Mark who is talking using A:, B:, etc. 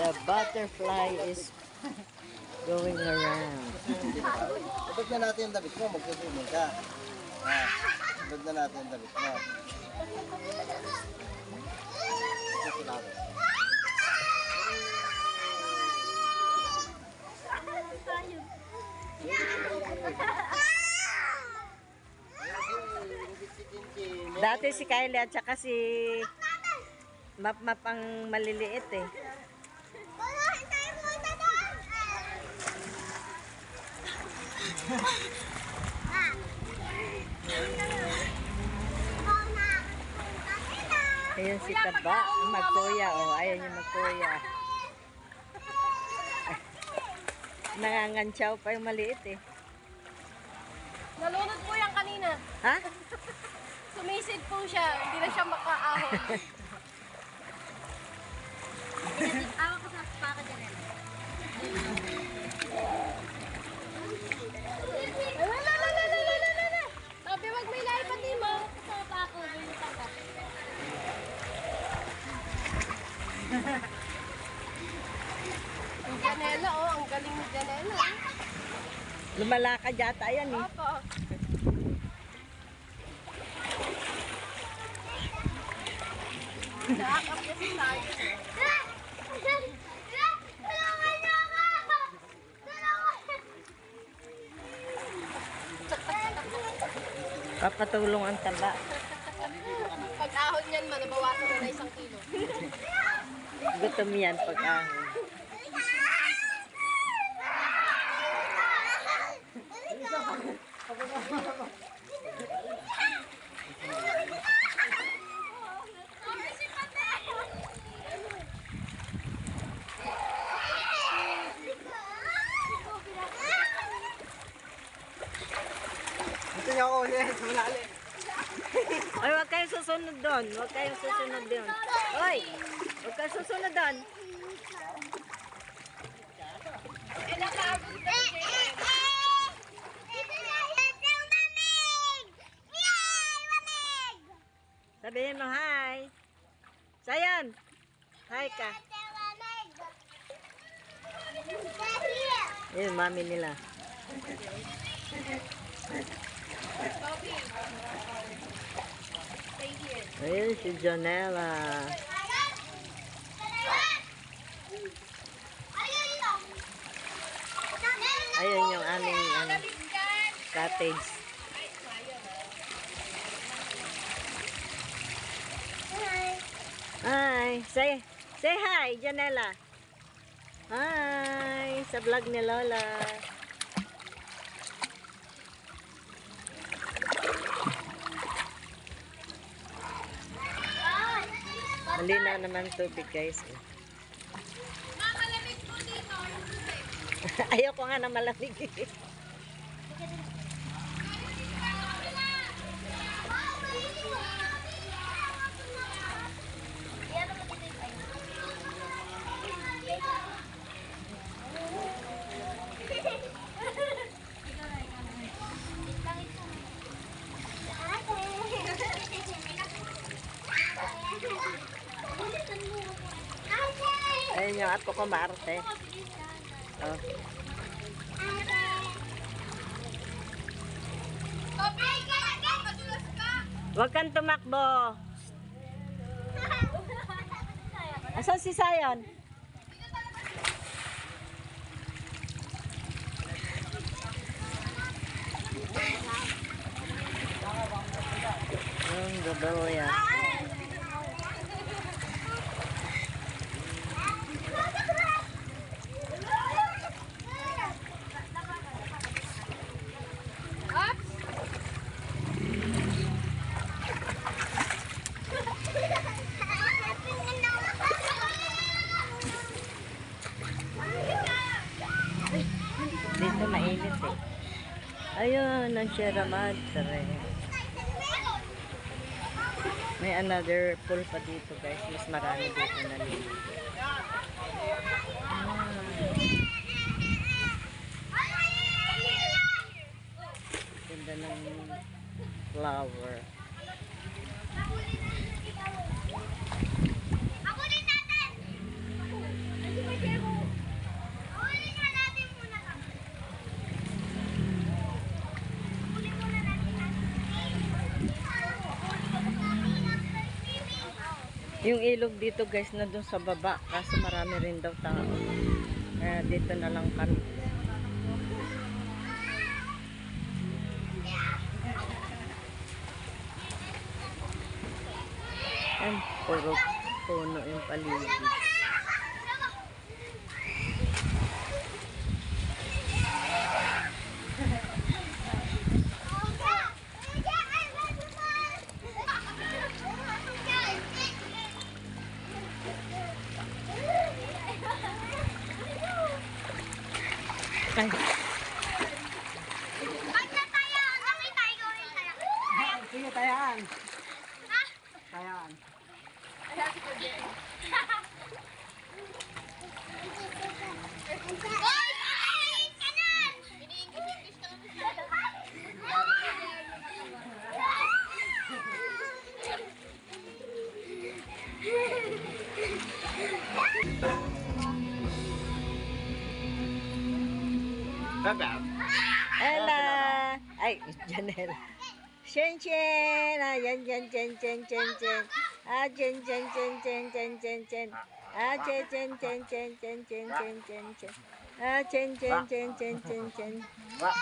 A: The butterfly is going around.
B: Ibig na natin yung damit mo, magsuswimming ka. Ibig na natin yung damit mo.
A: Dati si Kylie at saka si Map Map ang maliliit eh.
C: Wala, hintayin mo na doon.
A: Ayun si Taba, magkuya oh. Ayun yung magkuya. Nangangantsaw pa yung maliit eh.
C: Nalunod po yan kanina.
A: Ha?
C: Sumisid po siya. Hindi na siya makaahon. Ang Janela, oh. Ang galing ni Janela.
A: Lumalakad yata yan eh.
C: Opo. Nakakap kasi tayo. Tulungan niyo ako! Tulungan!
A: Papatulong ang taba.
C: Pag ahon niyan, manabawasan na isang kilo.
A: Gutom yan pag ahon.
B: Gusto niyo ako ulit, malali.
A: Ay, huwag kayong susunod doon. Huwag kayong susunod doon. Hoy! Huwag kayong susunod doon.
C: Nakagod na si
A: Sabihin mo hi. Sayon! Hi ka. Ayun, mami nila. Ayun si Jonella. Ayun cottage. Hi! Say, say hi, Janela. Hi! Sa vlog ni Lola. Malinaw naman tubig guys.
C: Mamalamig po dito.
A: Ayoko nga na malamig. eh. Ayun yung apo ko, Marte. Oh. Huwag kang tumakbo. Asan si Sayon? Yung gabalo yan. Ang Sierra Madre. May another pool pa dito guys. Mas marami dito na ligo. Ganda ng flower. Yung ilog dito guys na dun sa baba. Kaso marami rin daw tao. Kaya dito na lang kami. Ay, puro puno yung paligid.
D: 干
A: Ella! Ay, Janelle. Shen Shen! Ah, yan, yan, chen, chen, chen, chen. Ah, chen, chen, chen, chen, chen, chen, chen. Ah, chen, chen, chen, chen, chen, chen, chen, chen, chen. Ah, chen, chen, chen, chen, chen, chen.
B: Wa.